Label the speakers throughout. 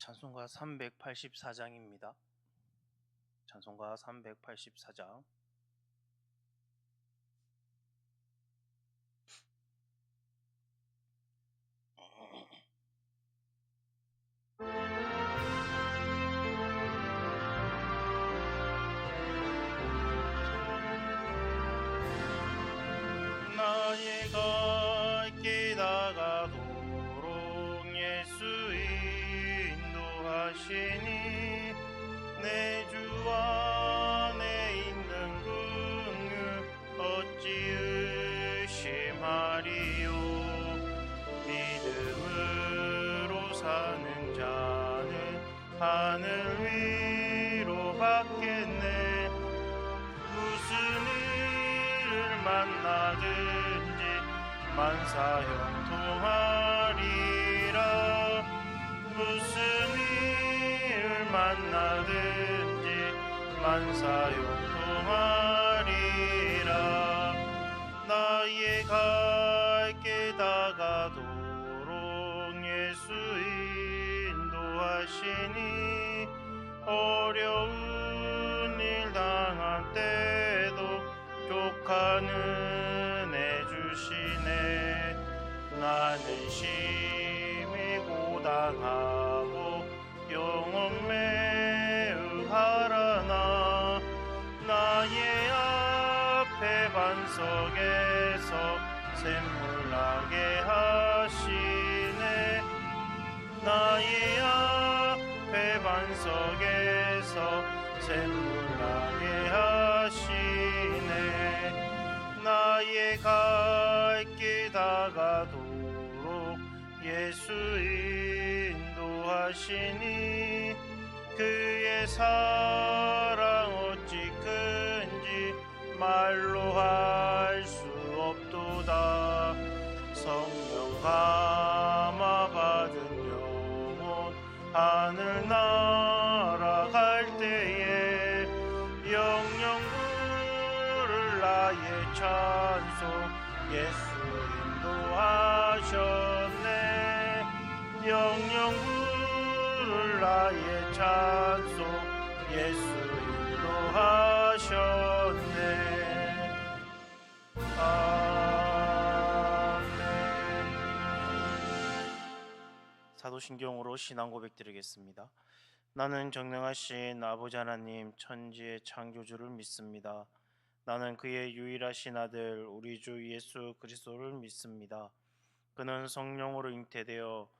Speaker 1: 찬송가 384장입니다. 찬송가 384장. 하늘 위로 받겠네. 무슨 일을 만나든지 만사 형통하리라. 무슨 일을 만나든지 만사 형통하리라. 나의 갈 어려운 일 당한 때도 족하는 애 주시네. 나는 심히 고단하고 영혼 매우 가라나. 나의 앞에 반석에서 샘물 나게 하시네. 나의 앞에 반석에서 샘물 나게 하시네. 나의 갈길 다가도록 예수 인도하시니 그의 사랑 어찌 큰지 말로 할 수 없도다. 성령 감화 받은 영혼 영영 부를 나의 찬송 예수 인도하셨네 아멘 사도신경으로 신앙 고백 드리겠습니다. 나는 정능하신 아버지 하나님 천지의 창조주를 믿습니다. 나는 그의 유일하신 아들 우리 주 예수 그리스도를 믿습니다. 그는 성령으로 잉태되어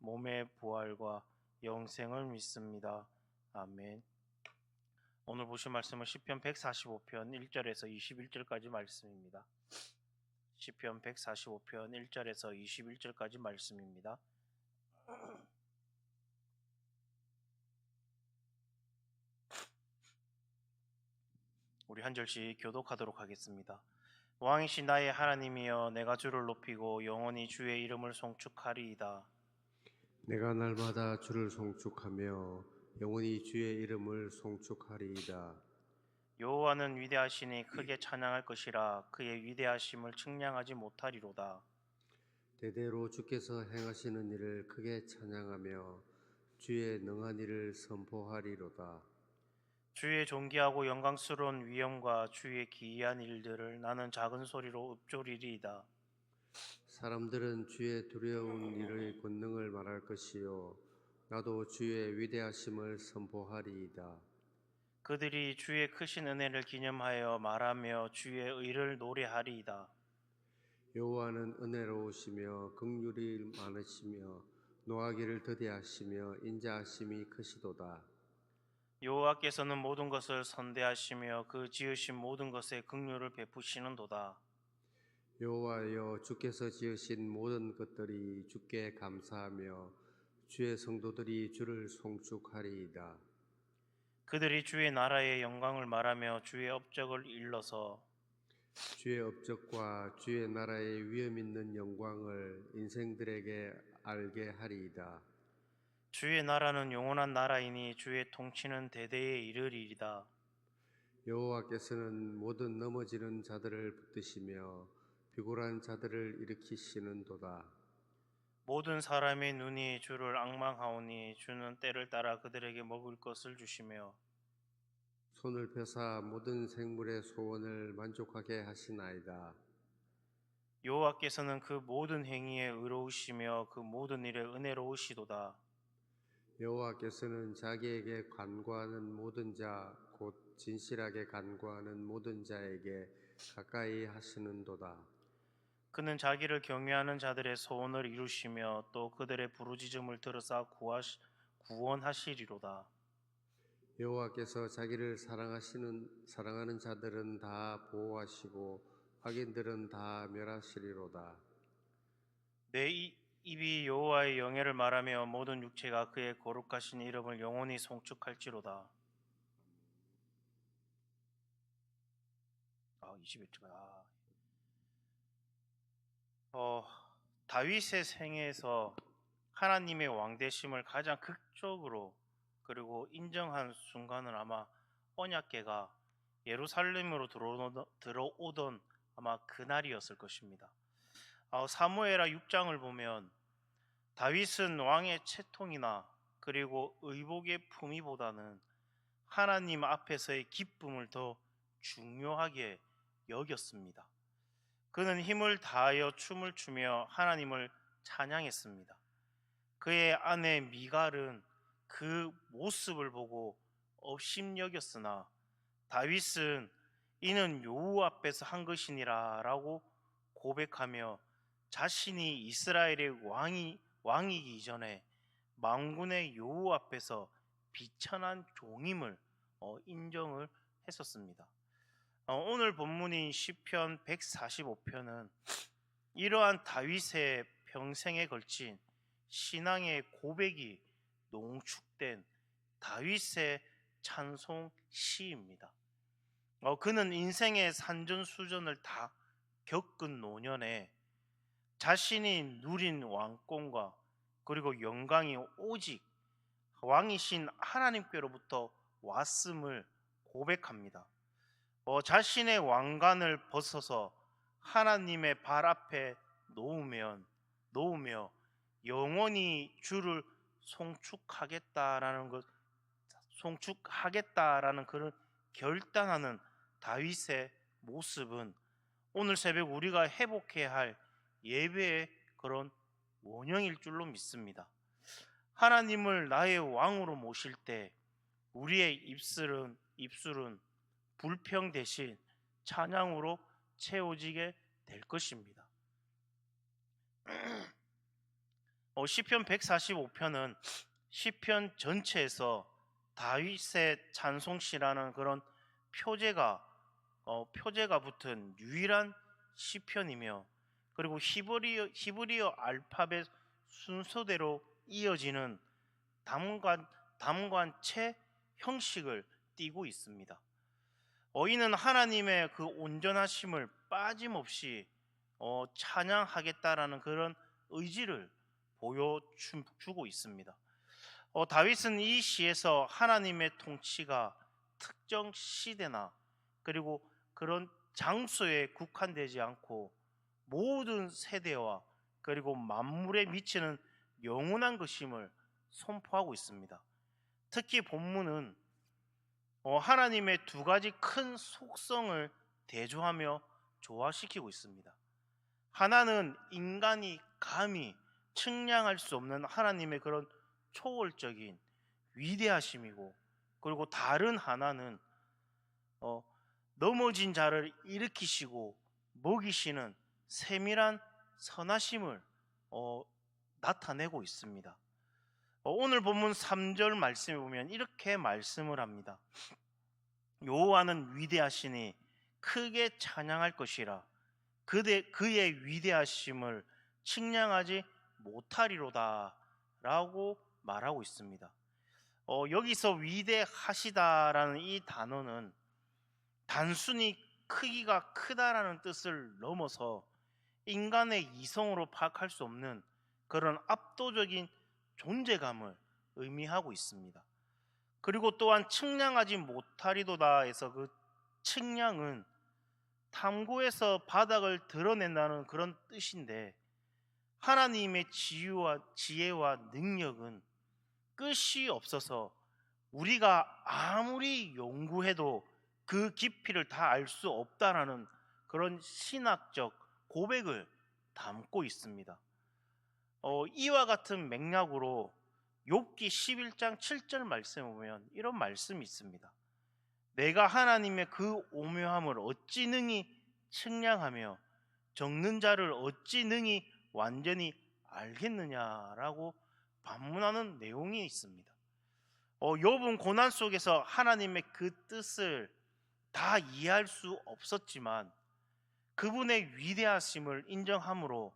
Speaker 1: 몸의 부활과 영생을 믿습니다. 아멘. 오늘 보실 말씀은 시편 145편 1절에서 21절까지 말씀입니다. 시편 145편 1절에서 21절까지 말씀입니다. 우리 한 절씩 교독하도록 하겠습니다. 왕이신 나의 하나님이여 내가 주를 높이고 영원히 주의 이름을 송축하리이다.
Speaker 2: 내가 날마다 주를 송축하며 영원히 주의 이름을 송축하리이다.
Speaker 1: 여호와는 위대하시니 크게 찬양할 것이라 그의 위대하심을 측량하지 못하리로다.
Speaker 2: 대대로 주께서 행하시는 일을 크게 찬양하며 주의 능한 일을 선포하리로다.
Speaker 1: 주의 존귀하고 영광스러운 위엄과 주의 기이한 일들을 나는 작은 소리로 읊조리리이다.
Speaker 2: 사람들은 주의 두려운 일의 권능을 말할 것이요 나도 주의 위대하심을 선포하리이다.
Speaker 1: 그들이 주의 크신 은혜를 기념하여 말하며 주의 의를 노래하리이다.
Speaker 2: 여호와는 은혜로우시며 긍휼이 많으시며 노하기를 더디하시며 인자하심이 크시도다.
Speaker 1: 여호와께서는 모든 것을 선대하시며 그 지으신 모든 것에 긍휼을 베푸시는도다.
Speaker 2: 여호와여 주께서 지으신 모든 것들이 주께 감사하며 주의 성도들이 주를 송축하리이다.
Speaker 1: 그들이 주의 나라의 영광을 말하며 주의 업적을 일러서
Speaker 2: 주의 업적과 주의 나라의 위엄 있는 영광을 인생들에게 알게 하리이다.
Speaker 1: 주의 나라는 영원한 나라이니 주의 통치는 대대에 이르리이다.
Speaker 2: 여호와께서는 모든 넘어지는 자들을 붙드시며 비굴한 자들을 일으키시는도다.
Speaker 1: 모든 사람의 눈이 주를 악망하오니 주는 때를 따라 그들에게 먹을 것을 주시며
Speaker 2: 손을 펴사 모든 생물의 소원을 만족하게 하시나이다.
Speaker 1: 여호와께서는 그 모든 행위에 의로우시며 그 모든 일에 은혜로우시도다.
Speaker 2: 여호와께서는 자기에게 간구하는 모든 자, 곧 진실하게 간구하는 모든 자에게 가까이 하시는도다.
Speaker 1: 그는 자기를 경외하는 자들의 소원을 이루시며 또 그들의 부르짖음을 들으사 구하시, 구원하시리로다.
Speaker 2: 여호와께서 자기를 사랑하시는 사랑하는 자들은 다 보호하시고 악인들은 다 멸하시리로다.
Speaker 1: 내 이- 입이 여호와의 영예를 말하며 모든 육체가 그의 거룩하신 이름을 영원히 송축할지로다. 아, 21절. 아. 어, 다윗의 생애에서 하나님의 왕대심을 가장 극적으로 그리고 인정한 순간은 아마 언약궤가 예루살렘으로 들어오던, 아마 그날이었을 것입니다. 어, 사무엘하 6장을 보면 다윗은 왕의 채통이나 그리고 의복의 품위보다는 하나님 앞에서의 기쁨을 더 중요하게 여겼습니다. 그는 힘을 다하여 춤을 추며 하나님을 찬양했습니다. 그의 아내 미갈은 그 모습을 보고 업심여겼으나 다윗은 이는 여호와 앞에서 한 것이니라라고 고백하며 자신이 이스라엘의 왕이 왕이기 이전에 망군의 여호와 앞에서 비천한 종임을 어, 인정을 했었습니다. 어, 오늘 본문인 시편 145편은 이러한 다윗의 평생에 걸친 신앙의 고백이 농축된 다윗의 찬송 시입니다. 어, 그는 인생의 산전수전을 다 겪은 노년에 자신이 누린 왕권과 그리고 영광이 오직 왕이신 하나님께로부터 왔음을 고백합니다. 어, 자신의 왕관을 벗어서 하나님의 발 앞에 놓으면 놓으며 영원히 주를 송축하겠다라는 것 송축하겠다라는 그런 결단하는 다윗의 모습은 오늘 새벽 우리가 회복해야 할 예배의 그런 원형일 줄로 믿습니다. 하나님을 나의 왕으로 모실 때 우리의 입술은 입술은 불평 대신 찬양으로 채워지게 될 것입니다. 어, 시편 145편은 시편 전체에서 다윗의 찬송시라는 그런 표제가 어, 표제가 붙은 유일한 시편이며 그리고 히브리어 히브리어 알파벳 순서대로 이어지는 담관 담관체 형식을 띠고 있습니다. 어, 이는 하나님의 그 온전하심을 빠짐없이 어, 찬양하겠다라는 그런 의지를 보여주고 있습니다. 어, 다윗은 이 시에서 하나님의 통치가 특정 시대나 그리고 그런 장소에 국한되지 않고 모든 세대와 그리고 만물에 미치는 영원한 것임을 선포하고 있습니다. 특히 본문은 어, 하나님의 두 가지 큰 속성을 대조하며 조화시키고 있습니다. 하나는 인간이 감히 측량할 수 없는 하나님의 그런 초월적인 위대하심이고 그리고 다른 하나는 어, 넘어진 자를 일으키시고 먹이시는 세밀한 선하심을 어, 나타내고 있습니다. 어, 오늘 본문 3절 말씀에 보면 이렇게 말씀을 합니다. 여호와는 위대하시니 크게 찬양할 것이라 그대 그의 위대하심을 측량하지 못하리로다 라고 말하고 있습니다. 어, 여기서 위대하시다라는 이 단어는 단순히 크기가 크다라는 뜻을 넘어서 인간의 이성으로 파악할 수 없는 그런 압도적인 존재감을 의미하고 있습니다. 그리고 또한 측량하지 못하리도다에서 그 측량은 탐구에서 바닥을 드러낸다는 그런 뜻인데 하나님의 지혜와 지혜와 능력은 끝이 없어서 우리가 아무리 연구해도 그 깊이를 다 알 수 없다라는 그런 신학적 고백을 담고 있습니다. 어, 이와 같은 맥락으로 욥기 11장 7절 말씀에 보면 이런 말씀이 있습니다. 내가 하나님의 그 오묘함을 어찌 능히 측량하며 적는 자를 어찌 능히 완전히 알겠느냐라고 반문하는 내용이 있습니다. 어, 욥은 고난 속에서 하나님의 그 뜻을 다 이해할 수 없었지만 그분의 위대하심을 인정함으로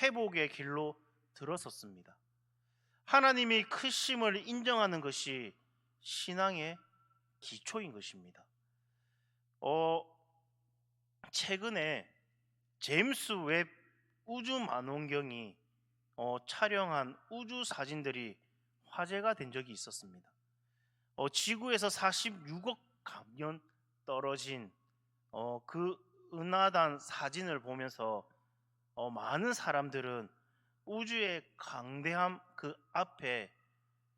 Speaker 1: 회복의 길로 들어섰습니다. 하나님이 크심을 인정하는 것이 신앙의 기초인 것입니다. 어, 최근에 제임스 웹 우주 만원경이 어, 촬영한 우주 사진들이 화제가 된 적이 있었습니다. 어, 지구에서 46억 광년 떨어진 어, 그 은하단 사진을 보면서 어, 많은 사람들은 우주의 강대함 그 앞에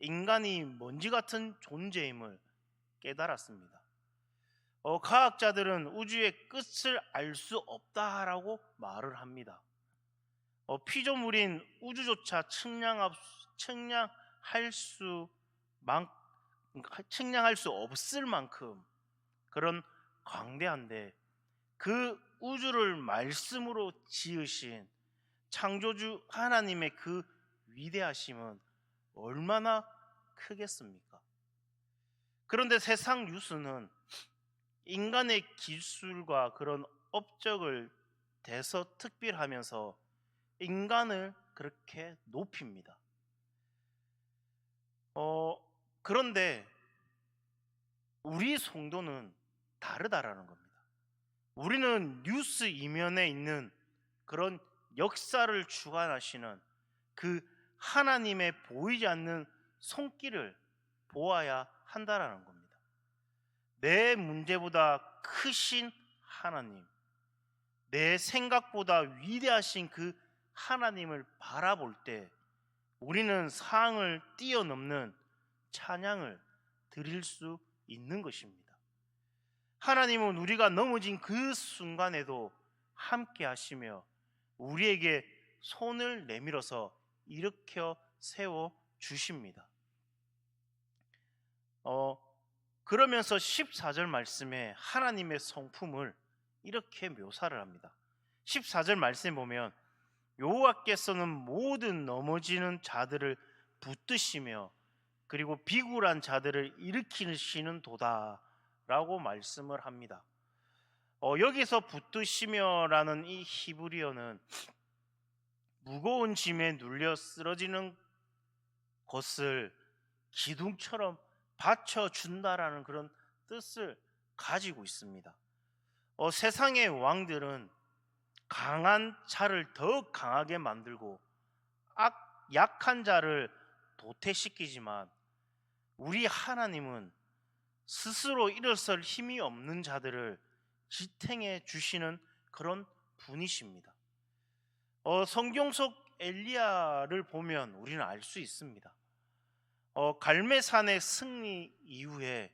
Speaker 1: 인간이 먼지 같은 존재임을 깨달았습니다. 어, 과학자들은 우주의 끝을 알 수 없다라고 말을 합니다. 어, 피조물인 우주조차 측량할, 측량할 수 만, 측량할 수 없을 만큼 그런 광대한데 그 우주를 말씀으로 지으신 창조주 하나님의 그 위대하심은 얼마나 크겠습니까? 그런데 세상 뉴스는 인간의 기술과 그런 업적을 대서특필하면서 인간을 그렇게 높입니다. 어, 그런데 우리 성도는 다르다라는 겁니다. 우리는 뉴스 이면에 있는 그런 역사를 주관하시는 그 하나님의 보이지 않는 손길을 보아야 한다라는 겁니다. 내 문제보다 크신 하나님, 내 생각보다 위대하신 그 하나님을 바라볼 때 우리는 상을 뛰어넘는 찬양을 드릴 수 있는 것입니다. 하나님은 우리가 넘어진 그 순간에도 함께 하시며 우리에게 손을 내밀어서 일으켜 세워 주십니다. 어, 그러면서 14절 말씀에 하나님의 성품을 이렇게 묘사를 합니다. 14절 말씀 보면 여호와께서는 모든 넘어지는 자들을 붙드시며 그리고 비굴한 자들을 일으키시는 도다라고 말씀을 합니다. 어, 여기서 붙드시며라는 이 히브리어는 무거운 짐에 눌려 쓰러지는 것을 기둥처럼 받쳐 준다라는 그런 뜻을 가지고 있습니다. 어, 세상의 왕들은 강한 자를 더 강하게 만들고 악, 약한 자를 도태시키지만 우리 하나님은 스스로 일어설 힘이 없는 자들을 지탱해 주시는 그런 분이십니다. 어, 성경 속 엘리야를 보면 우리는 알 수 있습니다. 어, 갈매산의 승리 이후에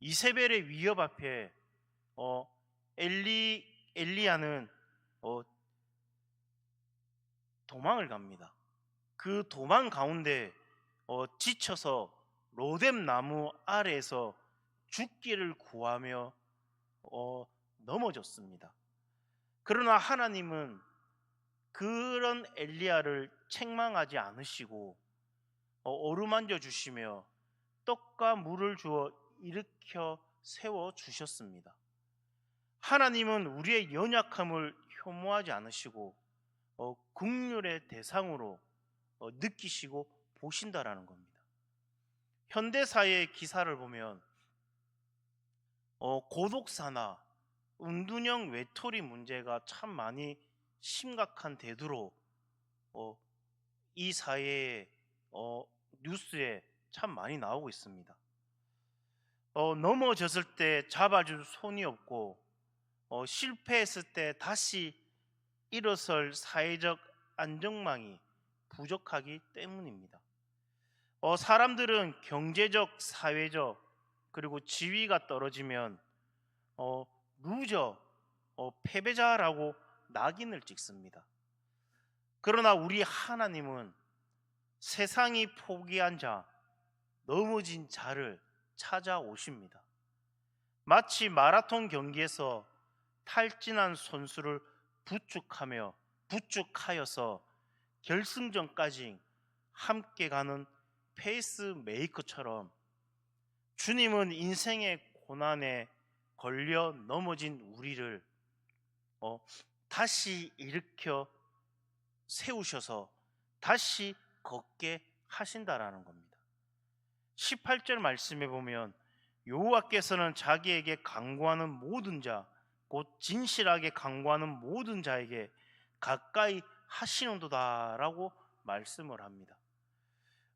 Speaker 1: 이세벨의 위협 앞에 어, 엘리 엘리야는 어, 도망을 갑니다. 그 도망 가운데 어, 지쳐서 로뎀 나무 아래에서 죽기를 구하며 어, 넘어졌습니다. 그러나 하나님은 그런 엘리야를 책망하지 않으시고 어, 어루만져 주시며 떡과 물을 주어 일으켜 세워 주셨습니다. 하나님은 우리의 연약함을 혐오하지 않으시고 어, 국률의 대상으로 어, 느끼시고 보신다라는 겁니다. 현대사의 기사를 보면 어, 고독사나 은둔형 외톨이 문제가 참 많이 심각한 대두로 어, 이 사회의 어, 뉴스에 참 많이 나오고 있습니다. 어, 넘어졌을 때 잡아줄 손이 없고 어, 실패했을 때 다시 일어설 사회적 안정망이 부족하기 때문입니다. 어, 사람들은 경제적, 사회적 그리고 지위가 떨어지면 어, 루저, 어, 패배자라고 낙인을 찍습니다. 그러나 우리 하나님은 세상이 포기한 자, 넘어진 자를 찾아오십니다. 마치 마라톤 경기에서 탈진한 선수를 부축하며 부축하여서 결승전까지 함께 가는 페이스 메이커처럼 주님은 인생의 고난에 걸려 넘어진 우리를 어, 다시 일으켜 세우셔서 다시 걷게 하신다라는 겁니다. 18절 말씀에 보면 여호와께서는 자기에게 강구하는 모든 자, 곧 진실하게 강구하는 모든 자에게 가까이 하시는도다라고 말씀을 합니다.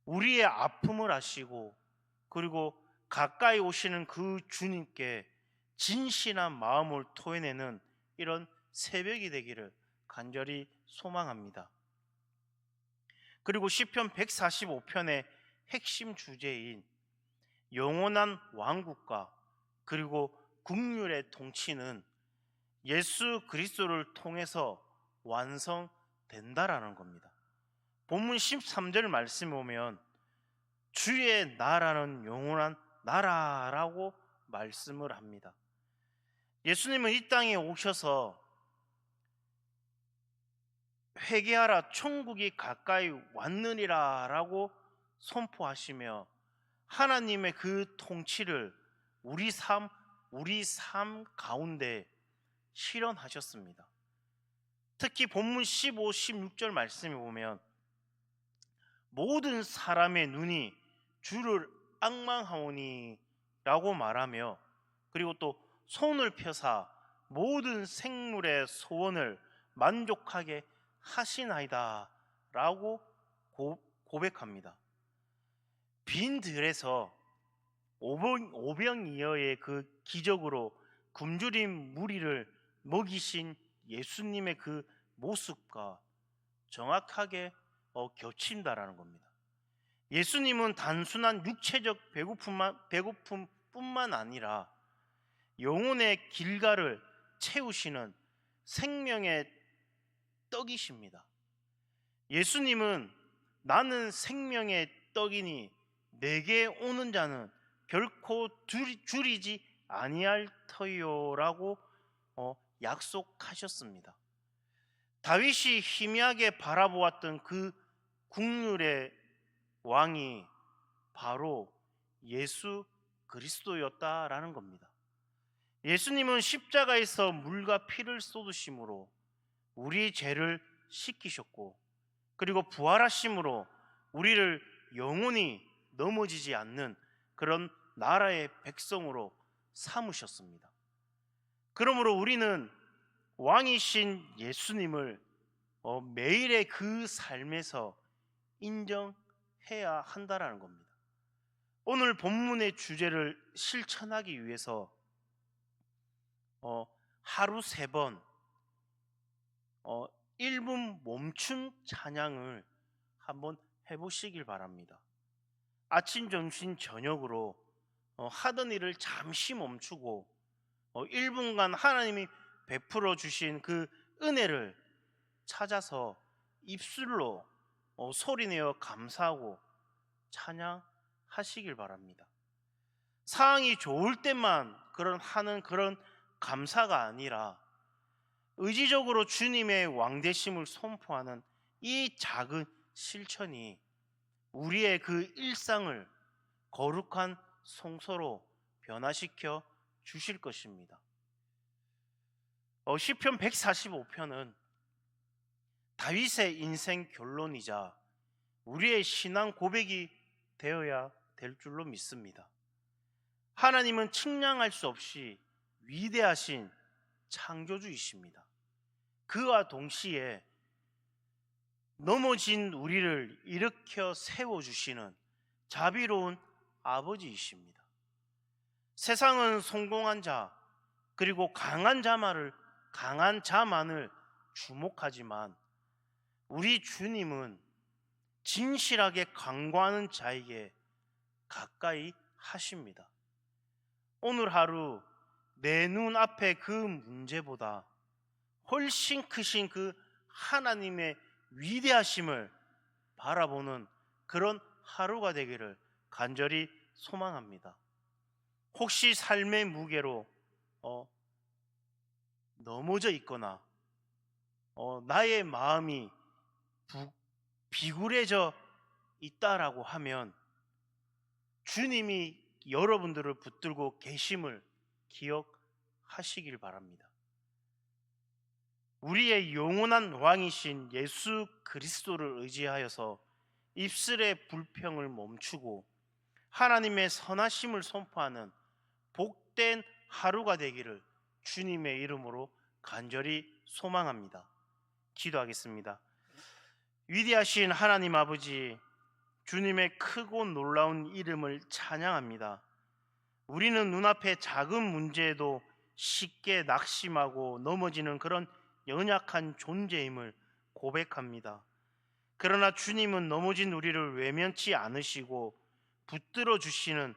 Speaker 1: 우리의 아픔을 아시고 그리고 가까이 오시는 그 주님께 진실한 마음을 토해내는 이런 새벽이 되기를 간절히 소망합니다. 그리고 시편 145편의 핵심 주제인 영원한 왕국과 그리고 국률의 통치는 예수 그리스도를 통해서 완성된다라는 겁니다. 본문 13절 말씀에 보면 주의 나라는 영원한 나라라고 말씀을 합니다. 예수님은 이 땅에 오셔서 회개하라 천국이 가까이 왔느니라라고 선포하시며 하나님의 그 통치를 우리 삶 우리 삶 가운데 실현하셨습니다. 특히 본문 15, 16절 말씀에 보면 모든 사람의 눈이 주를 악망하오니라고 말하며 그리고 또 손을 펴사 모든 생물의 소원을 만족하게 하시나이다라고 고, 고백합니다. 빈 들에서 오병, 오병이어의 그 기적으로 굶주린 무리를 먹이신 예수님의 그 모습과 정확하게 어, 겹친다라는 겁니다. 예수님은 단순한 육체적 배고픔만, 배고픔뿐만 아니라 영혼의 길가를 채우시는 생명의 떡이십니다. 예수님은 나는 생명의 떡이니 내게 오는 자는 결코 줄이, 줄이지 아니할 터요라고 어, 약속하셨습니다. 다윗이 희미하게 바라보았던 그 국률의 왕이 바로 예수 그리스도였다라는 겁니다. 예수님은 십자가에서 물과 피를 쏟으심으로 우리 죄를 씻기셨고 그리고 부활하심으로 우리를 영원히 넘어지지 않는 그런 나라의 백성으로 삼으셨습니다. 그러므로 우리는 왕이신 예수님을 어, 매일의 그 삶에서 인정 해야 한다라는 겁니다. 오늘 본문의 주제를 실천하기 위해서 어, 하루 세 번, 어, 1분 멈춤 찬양을 한번 해보시길 바랍니다. 아침, 점심, 저녁으로 어, 하던 일을 잠시 멈추고 어, 1분간 하나님이 베풀어 주신 그 은혜를 찾아서 입술로 어, 소리내어 감사하고 찬양하시길 바랍니다. 상황이 좋을 때만 그런 하는 그런 감사가 아니라 의지적으로 주님의 왕대심을 선포하는 이 작은 실천이 우리의 그 일상을 거룩한 성소로 변화시켜 주실 것입니다. 어, 시편 145편은 다윗의 인생 결론이자 우리의 신앙 고백이 되어야 될 줄로 믿습니다. 하나님은 측량할 수 없이 위대하신 창조주이십니다. 그와 동시에 넘어진 우리를 일으켜 세워주시는 자비로운 아버지이십니다. 세상은 성공한 자, 그리고 강한 자만을, 강한 자만을 주목하지만 우리 주님은 진실하게 강구하는 자에게 가까이 하십니다. 오늘 하루 내 눈 앞에 그 문제보다 훨씬 크신 그 하나님의 위대하심을 바라보는 그런 하루가 되기를 간절히 소망합니다. 혹시 삶의 무게로 어, 넘어져 있거나 어, 나의 마음이 부, 비굴해져 있다라고 하면 주님이 여러분들을 붙들고 계심을 기억하시길 바랍니다. 우리의 영원한 왕이신 예수 그리스도를 의지하여서 입술의 불평을 멈추고 하나님의 선하심을 선포하는 복된 하루가 되기를 주님의 이름으로 간절히 소망합니다. 기도하겠습니다. 위대하신 하나님 아버지, 주님의 크고 놀라운 이름을 찬양합니다. 우리는 눈앞에 작은 문제에도 쉽게 낙심하고 넘어지는 그런 연약한 존재임을 고백합니다. 그러나 주님은 넘어진 우리를 외면치 않으시고 붙들어 주시는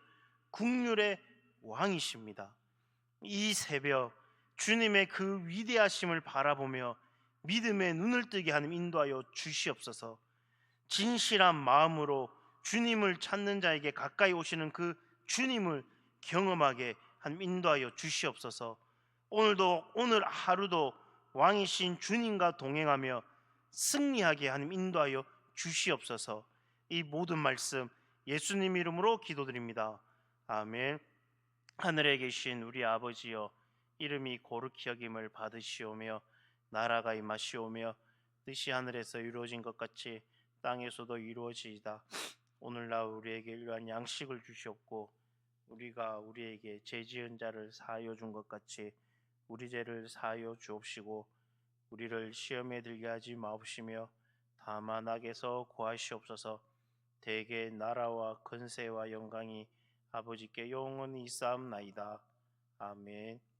Speaker 1: 국률의 왕이십니다. 이 새벽 주님의 그 위대하심을 바라보며 믿음의 눈을 뜨게 하는 인도하여 주시옵소서. 진실한 마음으로 주님을 찾는 자에게 가까이 오시는 그 주님을 경험하게 한 인도하여 주시옵소서. 오늘도 오늘 하루도 왕이신 주님과 동행하며 승리하게 하는 인도하여 주시옵소서. 이 모든 말씀 예수님 이름으로 기도드립니다. 아멘. 하늘에 계신 우리 아버지여 이름이 거룩히 여김을 받으시오며 나라가 임하시오며 뜻이 하늘에서 이루어진 것 같이 땅에서도 이루어지이다. 오늘날 우리에게 일한 양식을 주시옵고 우리가 우리에게 죄 지은 자를 사하여 준 것 같이 우리 죄를 사하여 주옵시고 우리를 시험에 들게 하지 마옵시며 다만 악에서 구하시옵소서 대개 나라와 근세와 영광이 아버지께 영원히 있사옵나이다. 아멘.